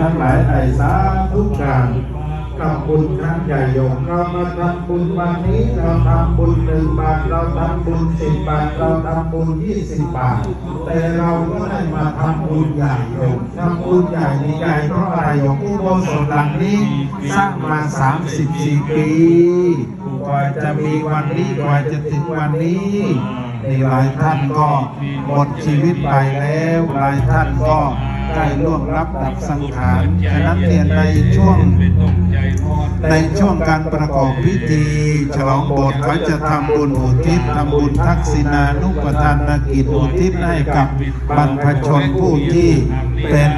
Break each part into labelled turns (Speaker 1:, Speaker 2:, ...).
Speaker 1: ทั้งหลายไต่สาธุการทำบุญครั้งใหญ่ยมเรามาทำบุญวันนี้เราทำบุญหนึ่งบาทเราทำบุญสิบบาทเราทำบุญยี่สิบบาท แต่เราก็ได้มาทำบุญใหญ่ยมทำบุญใหญ่นี่ใหญ่เพราะอะไรโยมอุโบสถหลังนี้สร้างมาสามสิบสี่ปีกว่าจะมีวันนี้กว่าจะถึงวันนี้ในหลายท่านก็หมดชีวิตไปแล้วหลายท่านก็ ได้ล่วงรับดับสังขารฉะนั้นเนี่ยในช่วงในช่วงการประกอบพิธี ฉลองโบสถ์เขาจะทำบุญอุทิศทำบุญทักษิณานุปทานกิจอุทิศให้กับบรรพชนผู้ที่เป็น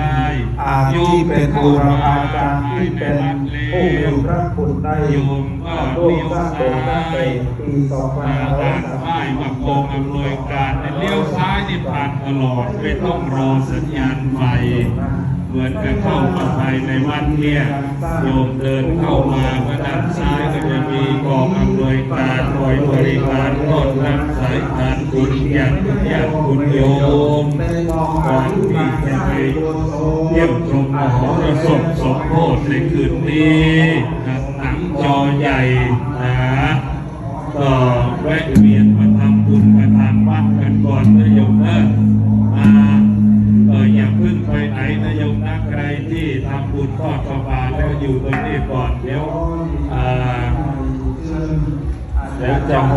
Speaker 1: อาที่เป็นบูรพาจารย์ที่เป็นผู้มีพระคุณได้ร่วมสร้างโบสถ์ตั้งแต่ปี2535
Speaker 2: ป้ายปักโกงอำนวยการเลี้ยวซ้ายนี่ผ่านตลอดไม่ต้องรอสัญญาณไฟเหมือนกับเข้ามาภายในวัดเนี่ยโยมเดินเข้ามาก็ด้านซ้ายก็จะมีกองอำนวยการคอยบริการต้อนรับสายทานคุณญาติญาติคุณโยมก่อนที่จะไปเยี่ยมชมมหรสพสมโพธิในคืนนี้หนังจอใหญ่นะก็แวะเวียนมาทำบุญมาทางวัดกันก่อนนะโยมำบุญทอดประบาแล้วอยู่ตรงนี้ก่อนเดี๋ยวเดี๋ยวจะโห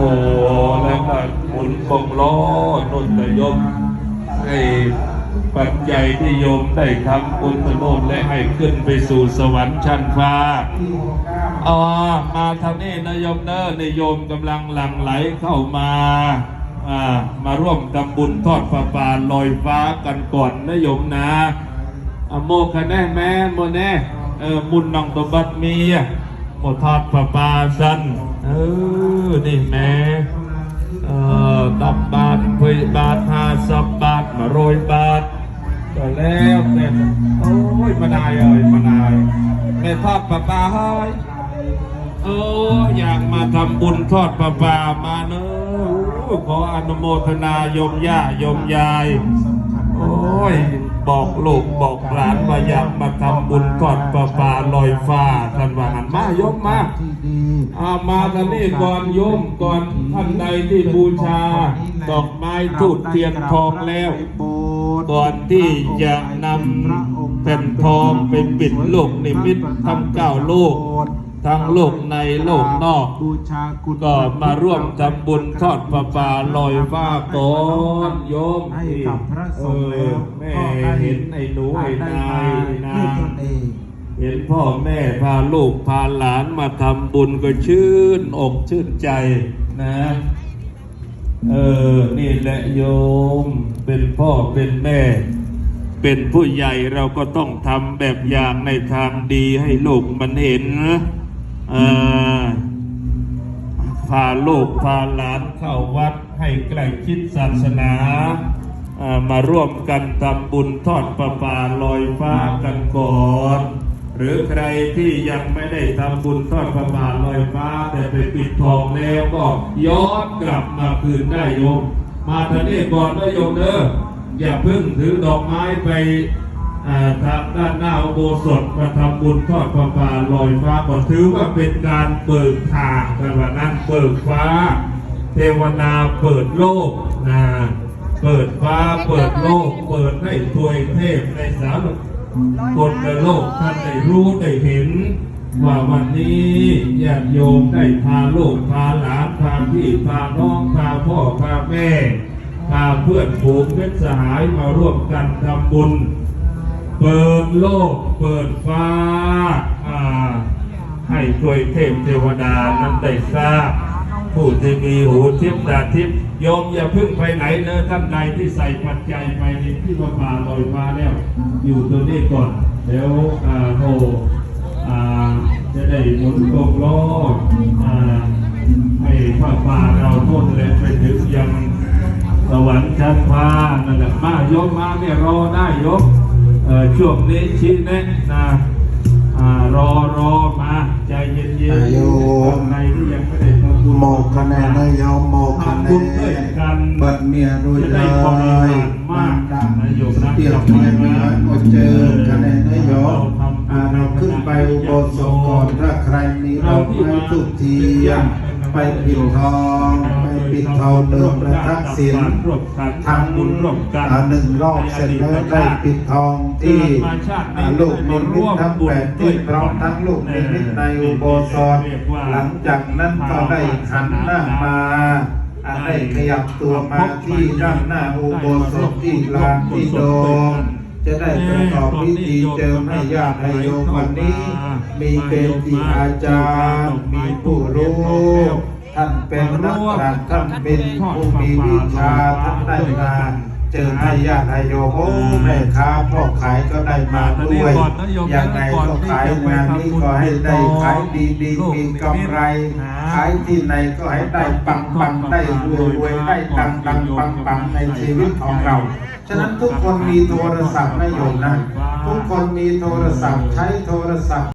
Speaker 2: แล้วก็หมุนคงล้อนุ่นจะยมให้ปัจจัยที่โยมได้ทำบุญโน่นและให้ขึ้นไปสู่สวรรค์ชั้นฟ้าอ๋อมาทางนี้นะโยมเนอะนิยมกำลังหลั่งไหลเข้ามาอ่ามาร่วมทำบุญทอดประปาลอยฟ้ากันก่อนนะโยมนะ โมคะแน่แม่โมแน่เออมุนนองตบัดมีอะโมทอดประปาสันเออนี่แม่เออตับบาทเพยบาทหาสับบาทมาโรยบาทก็แล้วแต่โอ้ยมานายเอ้ยมานายแม่ทอดปลาปลาเฮ้ยเอออยากมาทำบุญทอดปลาปลามาเนอะขออนุโมทนายมย่ายมยาย โอ้ยบอกลูกบอกาอยากมาทำบุญทอดปลาปลาลอยฟ้าท่านว่าหันมาโยมมาอามาทานนี่ก่อนโยมก่อนท่านใดที่บูชา ดอกไม้ทูบเทียนทองแล้ว ก่อนที่จะนำแผ่นทองไปปิดโลกนิมิตทำเก้าโลก ทั้งโลกในโลกนอก
Speaker 3: บูชาคุณ
Speaker 2: ก็มาร่วมทำบุญทอดประปาลอยฟ้าก่อนโยม
Speaker 3: ให้กับพระส
Speaker 2: เอง
Speaker 3: ฆ์
Speaker 2: อ
Speaker 3: แล้ว
Speaker 2: แม่
Speaker 3: ก็ได้
Speaker 2: เห็นไอ้หนูไอ้
Speaker 3: ได้
Speaker 2: นายนา
Speaker 3: ด้วย
Speaker 2: ง
Speaker 3: ตนเอง
Speaker 2: เห็นพ่อแม่พาลูกพาหลานมาทำบุญก็ชื่นอกชื่นใจนะ เออ นี่แหละโยม เป็นพ่อเป็นแม่ เป็นผู้ใหญ่เราก็ต้องทำแบบอย่างในทางดีให้ลูกมันเห็นเออ พาลูกพาหลานเข้าวัดให้ใกล้ชิดศาสนา มาร่วมกันทำบุญทอดประปาลอยฟ้ากันก่อนหรือใครที่ยังไม่ได้ทำบุญทอดประปาลอยฟ้า แต่ไปปิดทองแล้วก็ย้อนกลับมาคืนได้โยม มาทางนี้ก่อนนะโยมเด้ออย่าเพิ่งถือดอกไม้ไป ทางด้านหน้าโบสถมาทำบุญทอดประปาลอยฟ้าก่อนถือว่าเป็นการเปิดทางกันว่านั้นเปิดฟ้า เทวนาเปิดโลกนะเปิดฟ้าเปิดโลก เปิดให้ทวยเทพในสามคนในโลกท่านได้รู้ได้เห็น ว่าวันนี้ญาติโยมได้พาลูกพาหลานพาพี่พาน้องพาพ่อพาแม่พาเพื่อนผูกเพื่อนสหายมาร่วมกันทำบุญ ปิดโลก เปิดฟ้า ให้ช่วยเทพเทวดานั้นได้ทราบผู้ที่มีหูทิพย์ตาทิพย์โยมอย่าพึ่งไปไหนเนอะท่านใดที่ใส่ปัจจัยไปในที่ประปาลอยฟ้าแล้ว อยู่ตัวนี้ก่อนเดี๋ยวโหอ่าจะได้หมุนกล้อให้ผ้าป่าเราพ้นและไปถึงยังสวรรค์ชั้นฟ้านั่นแหละมายกมาเนี่ยรอได้ยก ช่วงนี้ชี้แนะนะอ่ารอรอมาใจเย็น
Speaker 1: อ่า
Speaker 2: ๆ
Speaker 1: โยม
Speaker 2: ในที่ยังไม่ได้ทำบุญ
Speaker 1: โมคะแนนนะโยมโมคะแนนบัดเมียด้วยเลยมานดาเตียวไม่มาโอเจอคะแนนนะโยม
Speaker 2: พา
Speaker 1: อุโบสถก่อนถ้าใครมีดอกไม้ทุกเทียนไปปิดทองไปิดทองเดิมประทักษิณทั้ง
Speaker 2: บุญร่วมกัน
Speaker 1: อ่าหนึ่งรอบเสร็จแล้วได้ปิดทองที่ลูกนิมิตทั้งแปดที่พร้อมทั้งลูกนิมิตในอุโบสถหลังจากนั้นก็ได้หันหน้ามาได้ขยับตัวมาที่ด้านหน้าอุโบสถที่ลานที่โดมจะได้ประกอบพิธีเจิมให้ญาติโยมวันนี้ มีเกจิอาจารย์ มีผู้รู้ ท่านเป็นนักปราชญ์ท่านเป็นผู้มีวิชาท่านได้มาเจอให้ญาติโยมโอ้แม่ค้าพ่อขายก็ได้มาด้วยอยังไงก็ขายงานนี้ก็ให้ได้ขายดีๆมีกำไร ขายที่ไหนก็ให้ได้ปังปังได้รวยรวยได้ดังดังปังปังในชีวิตของเรา ฉะนั้นทุกคนมีโทรศัพท์นะโยมนะทุกคนมีโทรศัพท์ใช้โทรศัพท์